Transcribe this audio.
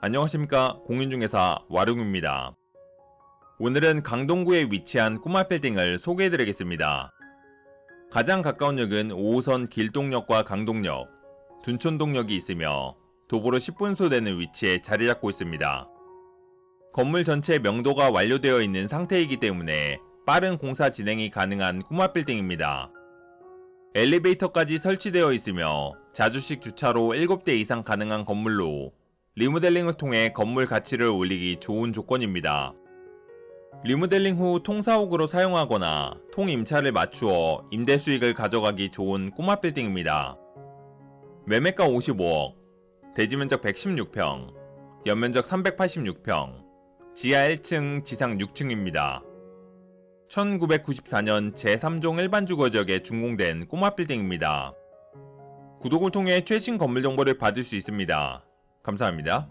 안녕하십니까 공인중개사 와룡입니다. 오늘은 강동구에 위치한 꼬마 빌딩을 소개해드리겠습니다. 가장 가까운 역은 5호선 길동역과 강동역, 둔촌동역이 있으며 도보로 10분 소 되는 위치에 자리 잡고 있습니다. 건물 전체 명도가 완료되어 있는 상태이기 때문에 빠른 공사 진행이 가능한 꼬마 빌딩입니다. 엘리베이터까지 설치되어 있으며 자주식 주차로 7대 이상 가능한 건물로 리모델링을 통해 건물 가치를 올리기 좋은 조건입니다. 리모델링 후 통사옥으로 사용하거나 통임차를 맞추어 임대 수익을 가져가기 좋은 꼬마 빌딩입니다. 매매가 55억, 대지 면적 116평, 연면적 386평, 지하 1층, 지상 6층입니다. 1994년 제3종 일반 주거지역에 준공된 꼬마 빌딩입니다. 구독을 통해 최신 건물 정보를 받을 수 있습니다. 감사합니다.